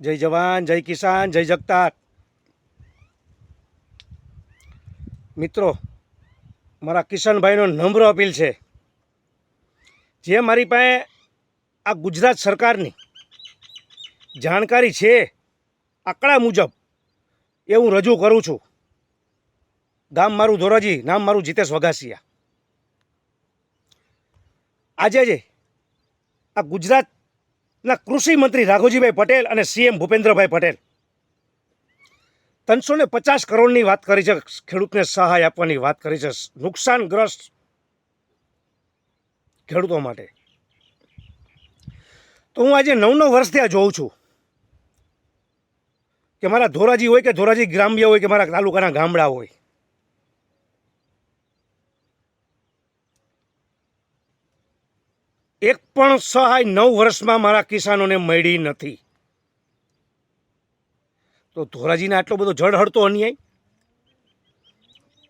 જય જવાન, જય કિસાન, જય જગતાર. મિત્રો, મારા કિશનભાઈનો નમ્ર અપીલ છે. જે મારી પાસે આ ગુજરાત સરકારની જાણકારી છે, આંકડા મુજબ, એ હું રજૂ કરું છું. ગામ મારું ધોરાજી, નામ મારું જીતેશ વઘાસિયા. આજે જે આ ગુજરાતના કૃષિ મંત્રી રાઘોજીભાઈ પટેલ અને સીએમ ભૂપેન્દ્રભાઈ પટેલ. ત્રણસો ને પચાસ કરોડની વાત કરી છે, ખેડૂતને સહાય આપવાની વાત કરી છે, નુકસાનગ્રસ્ત ખેડૂતો માટે. તો હું આજે નવ નવ વર્ષથી આ જોઉં છું કે મારા ધોરાજી હોય કે ધોરાજી ગ્રામ્ય હોય કે મારા તાલુકાના ગામડા હોય એક પણ સહાય નવ વર્ષમાં મારા કિસાનોને મળી નથી. તો ધોરાજીને આટલો બધો જળ હડતો અન્યાય?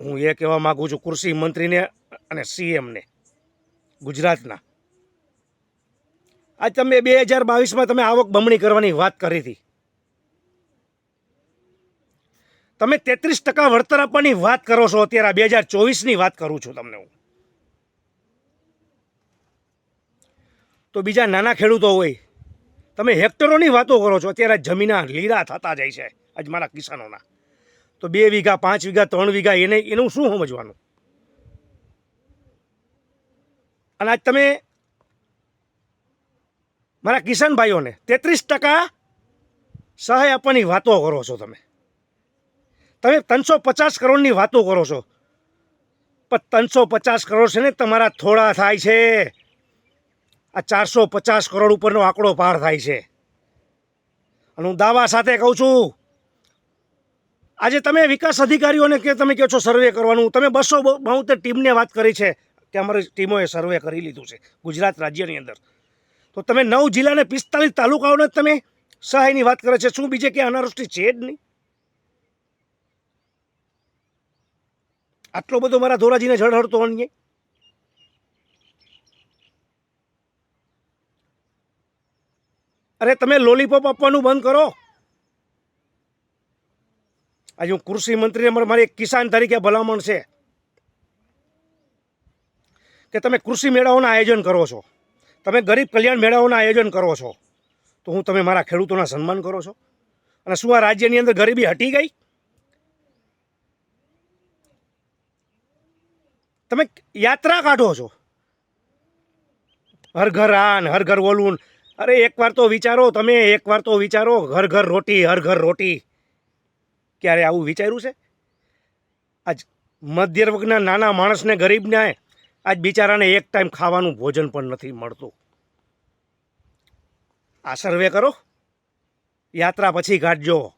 હું એ કહેવા માગું છું કૃષિ મંત્રીને અને સીએમને, ગુજરાતના. આજ તમે બે હજાર બાવીસમાં તમે આવક બમણી કરવાની વાત કરી હતી. તમે તેત્રીસ ટકા વળતર આપવાની વાત કરો છો અત્યારે બે હજાર ચોવીસની વાત કરું છું તમને હું. તો બીજા નાના ખેડૂતો હોય. તમે હેક્ટરોની વાતો કરો છો. અત્યારે જમીના લીલા થતા જાય છે આજ મારા કિસાનોના. તો બે વીઘા, પાંચ વીઘા, ત્રણ વીઘા એને, એનું શું સમજવાનું? અને આજ તમે મારા કિસાન ભાઈઓને તેત્રીસ ટકા સહાય આપવાની વાતો કરો છો તમે. તમે ત્રણસો પચાસ કરોડની વાતો કરો છો. પણ ત્રણસો પચાસ કરોડ છે ને તમારા થોડા થાય છે. આ ચારસો પચાસ કરોડ ઉપરનો આંકડો પાર થાય છે. અને હું દાવા સાથે કહું છું, આજે તમે વિકાસ અધિકારીઓને કે તમે કહો છો સર્વે કરવાનું, તમે બસો બોતેર ટીમને વાત કરી છે કે અમારી ટીમોએ સર્વે કરી લીધું છે ગુજરાત રાજ્યની અંદર. તો તમે નવ જિલ્લાને પિસ્તાલીસ તાલુકાઓને તમે સહાયની વાત કરે છે. શું બીજે ક્યાં અનાવૃષ્ટિ છે જ નહીં? આટલો બધો મારા ધોરાજીને જળ હળતો અન્યાય અરે તમે લોલીપોપ આપવાનું બંધ કરો. આજે હું કૃષિ મંત્રીને મારે- એક કિસાન તરીકે ભલામણ છે કે તમે કૃષિ મેળાઓના આયોજન કરો છો. તમે ગરીબ કલ્યાણ મેળાઓના આયોજન કરો છો. તો હું તમે મારા ખેડૂતોના સન્માન કરો છો. અને શું આ રાજ્યની અંદર ગરીબી હટી ગઈ? તમે યાત્રા કાઢો છો. હર ઘર આન, હર ઘર ઓલું અરે, એકવાર તો વિચારો તમે, એકવાર તો વિચારો, ઘર ઘર રોટી, હર ઘર રોટી. ક્યારે આવું વિચાર્યું છે? આજ મધ્ય વર્ગના નાના માણસને ગરીબને આજ બિચારાને એક ટાઈમ ખાવાનું ભોજન પણ નથી મળતું. આ સર્વે કરો. યાત્રા પછી કાઢજો.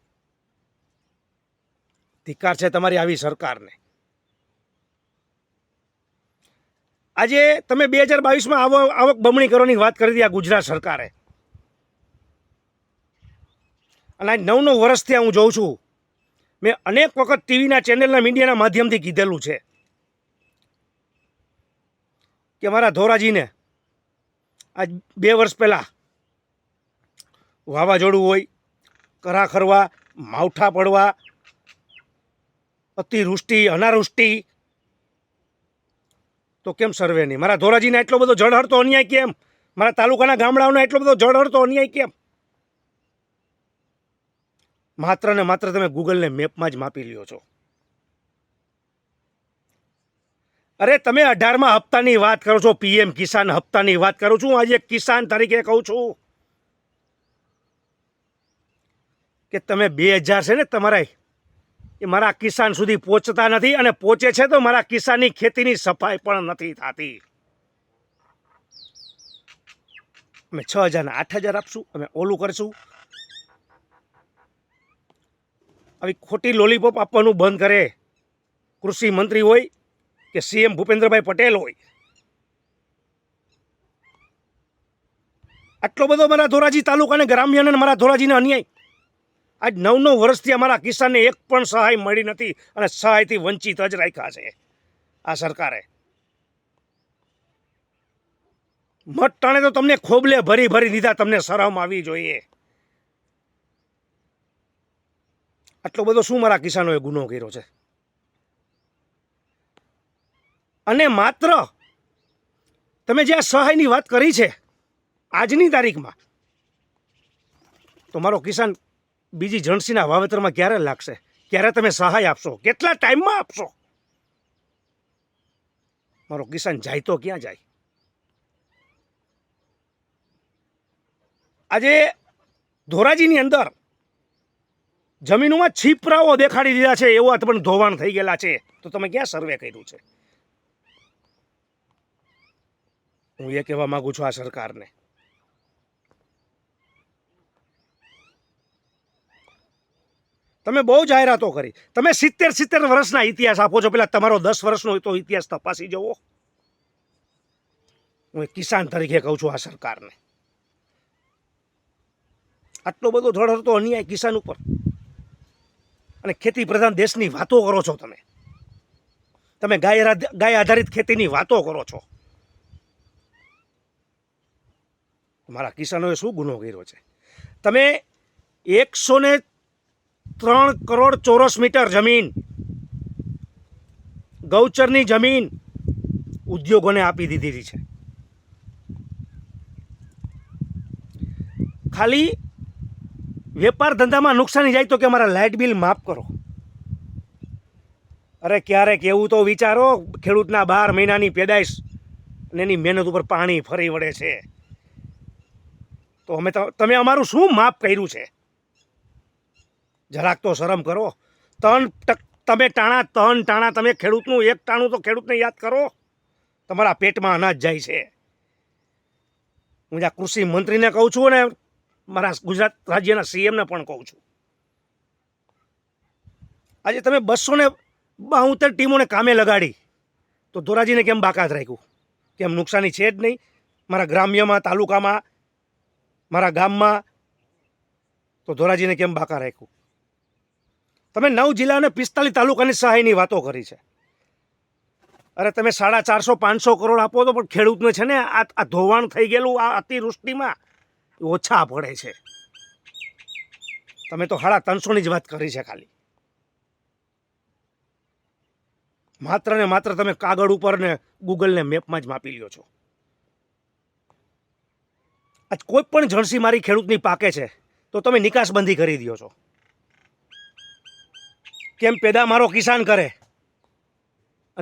ધિક્કાર છે તમારી આવી સરકારને. આજે તમે બે હજાર બાવીસમાં આવક આવક બમણી કરવાની વાત કરી હતી આ ગુજરાત સરકારે. અને આ નવ નવ વર્ષથી હું જોઉં છું. મેં અનેક વખત ટીવીના ચેનલના મીડિયાના માધ્યમથી કીધેલું છે કે મારા ધોરાજીને આજ બે વર્ષ પહેલાં વાવાઝોડું હોય, કરા ખરવા, માવઠા પડવા, અતિવૃષ્ટિ, અનાવૃષ્ટિ તો કેમ સર્વે નહીં? મારા ધોરાજીને એટલો બધો જળહળતો અન્યાય કેમ? મારા તાલુકાના ગામડાઓને એટલો બધો જળહળતો અન્યાય કેમ? માત્ર ને માત્ર તમે ગૂગલને મેપમાં જ માપી લ્યો છો. અરે તમે અઢારમાં હપ્તાની વાત કરો છો, પીએમ કિસાન હપ્તાની વાત કરું છું આજે કિસાન તરીકે કહું છું કે તમે બે હજાર છે ને તમારા એ મારા કિસાન સુધી પહોંચતા નથી અને પહોંચે છે તો મારા કિસાનની ખેતીની સફાઈ પણ નથી થતી. અમે છ હજાર આઠ હજાર આપશું, અમે ઓલું કરશું. આવી ખોટી લોલીપોપ આપવાનું બંધ કરે. કૃષિ મંત્રી હોય કે સીએમ ભૂપેન્દ્રભાઈ પટેલ હોય. આટલો બધો મારા ધોરાજી તાલુકાને ગ્રામ્યને અને મારા ધોરાજીને અન્યાય આજ નવ નવ વર્ષથી અમારા કિસાનને એક પણ સહાય મળી નથી અને સહાયથી વંચિત જ રાખ્યા છે આ સરકારે. મત ટાણે તો તમને ખોબલે ભરી ભરી દીધા તમને શરમ આવી જોઈએ. આટલો બધો શું મારા કિસાનોએ ગુનો કર્યો છે? અને માત્ર તમે જે આ સહાયની વાત કરી છે આજની તારીખમાં, તો મારો કિસાન બીજી જણસીના વાવેતરમાં ક્યારે લાગશે? ક્યારે તમે સહાય આપશો? કેટલા ટાઈમમાં આપશો? મારો કિસાન જાય તો ક્યાં જાય? આજે ધોરાજીની અંદર જમીનોમાં છીપરાઓ દેખાડી દીધા છે, એવા પણ ધોવાણ થઈ ગયેલા છે. તો તમે ક્યાં સર્વે કર્યું છે? હું એ કહેવા માગું છું આ સરકારને. તમે બહુ જાહેરાતો કરી. તમે સિત્તેર સિત્તેર વર્ષના ઇતિહાસ આપો છો. પેલા તમારો દસ વર્ષનો તો ઇતિહાસ તપાસી જવો હું એક કિસાન તરીકે કહું છું આ સરકારને. આટલો બધો ધડધડતો અન્યાય કિસાન ઉપર. અને ખેતી પ્રધાન દેશની વાતો કરો છો તમે. તમે ગાય ગાય આધારિત ખેતીની વાતો કરો છો. મારા કિસાનોએ શું ગુનો કર્યો છે? તમે એકસો ને ત્રણ કરોડ ચોરસ મીટર જમીન. ગૌચરની જમીન ઉદ્યોગોને આપી દીધી છે. ખાલી વેપાર ધંધામાં નુકસાની જાય તો કે અમારા લાઇટ બિલ માફ કરો. અરે ક્યારેક એવું તો વિચારો, ખેડૂતના બાર મહિનાની પેદાઈશ અને એની મહેનત ઉપર પાણી ફરી વળે છે. તો અમે તમે અમારું શું માફ કર્યું છે? જરાક તો શરમ કરો. તન તમે ટાણા, તન ટાણા, તમે ખેડૂતનું, એક ટાણું તો ખેડૂતને યાદ કરો. તમારા પેટમાં અનાજ જાય છે. હું જ્યાં કૃષિ મંત્રીને કહું છું અને મારા ગુજરાત રાજ્યના સીએમને પણ કહું છું. આજે તમે બસો ને બાઉતેર ટીમોને કામે લગાડી. તો ધોરાજીને કેમ બાકાત રાખ્યું? કેમ નુકસાની છે જ નહીં? મારા ગ્રામ્યમાં, તાલુકામાં, મારા ગામમાં તો ધોરાજીને કેમ બાકા રાખ્યું? તમે નવ જિલ્લા અને પિસ્તાલીસ તાલુકાની સહાયની વાતો કરી છે. અરે તમે સાડા ચારસો, પાંચસો કરોડ આપો તો પણ ખેડૂતને છે ને આ આ ધોવાણ થઈ ગયેલું આ અતિવૃષ્ટિમાં ઓછા પડે છે. તમે તો સાડા ત્રણસોની જ વાત કરી છે ખાલી. માત્ર ને માત્ર તમે કાગળ ઉપર ને ગૂગલને મેપમાં જ માપી લ્યો છો. આજ કોઈ પણ જણસી મારી ખેડૂતની પાકે છે, તો તમે નિકાસબંધી કરી દો છો. કેમ પેદા મારો કિસાન કરે?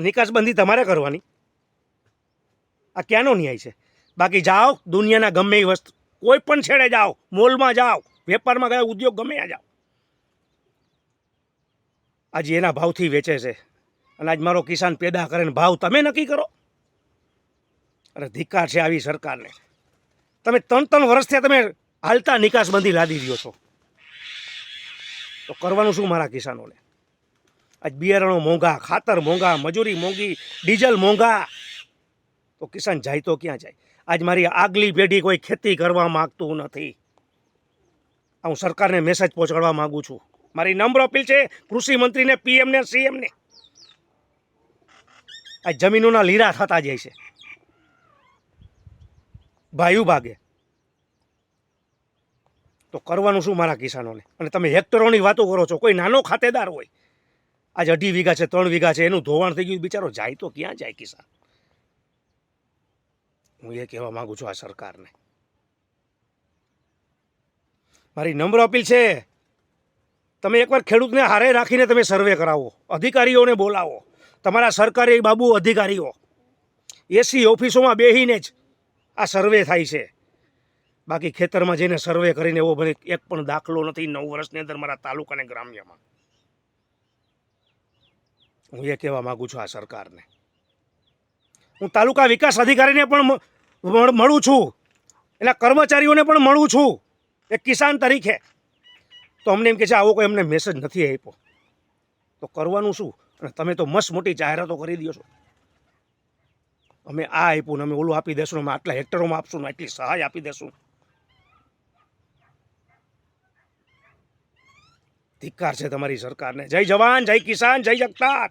નિકાસબંધી તમારે કરવાની. આ ક્યાંનો ન્યાય છે? બાકી જાઓ, દુનિયાના ગમે એ વસ્તુ, કોઈ પણ છેડે જાઓ, મોલમાં જાઓ, વેપારમાં ગયા, ઉદ્યોગ ગમે આ જાઓ. આજે એના ભાવથી વેચે છે. અને આજ મારો કિસાન પેદા કરે ને ભાવ તમે નક્કી કરો. અરે ધિક્કાર છે આવી સરકારને. તમે ત્રણ ત્રણ વર્ષથી તમે હાલતા નિકાસબંધી લાદી રહ્યો છો. તો કરવાનું શું મારા કિસાનોને? આજ બિયારણો મોંઘા, ખાતર મોંઘા, મજૂરી મોંઘી, ડીઝલ મોંઘા. તો કિસાન જાય તો ક્યાં જાય? આજ મારી આગલી પેઢી કોઈ ખેતી કરવા માગતું નથી. આ હું સરકારને મેસેજ પહોંચાડવા માગું છું. મારી નમ્ર અપીલ છે, કૃષિ મંત્રીને પીએમને સીએમને આ જમીનોના લીરા થતા જાય છે. ભાયુ ભાગે. તો કરવાનું શું મારા કિસાનોને? અને તમે હેક્ટરોની વાતો કરો છો, કોઈ નાનો ખાતેદાર હોય આજે અઢી વીઘા છે, ત્રણ વીઘા છે, એનું ધોવાણ થઈ ગયું. બિચારો જાય તો ક્યાં જાય કિસાન? હું એ કહેવા માંગુ છું આ સરકારને. મારી નમ્ર અપીલ છે, તમે એકવાર ખેડૂતને હારે રાખીને તમે સર્વે કરાવો, અધિકારીઓને બોલાવો. તમારા સરકારી બાબુ અધિકારીઓ. એસી ઓફિસોમાં બેહીને જ આ સર્વે થાય છે. બાકી ખેતરમાં જઈને સર્વે કરીને એવો મને એક પણ દાખલો નથી. નવ વર્ષની અંદર મારા તાલુકા અને ગ્રામ્યમાં. હું એ કહેવા માગું છું આ સરકારને. હું તાલુકા વિકાસ અધિકારીને પણ મળું છું. એના કર્મચારીઓને પણ મળું છું. એક કિસાન તરીકે. તો અમને એમ કે છે, આવો કોઈ અમને મેસેજ નથી આપ્યો. તો કરવાનું શું? અને તમે તો મસ્ત મોટી જાહેરાતો કરી દો છો. અમે આ આપ્યું ને અમે ઓલું આપી દેશું અમે આટલા હેક્ટરોમાં આપશું આટલી સહાય આપી દેશું. ધિક્કાર છે તમારી સરકારને. જય જવાન, જય કિસાન, જય જગતાર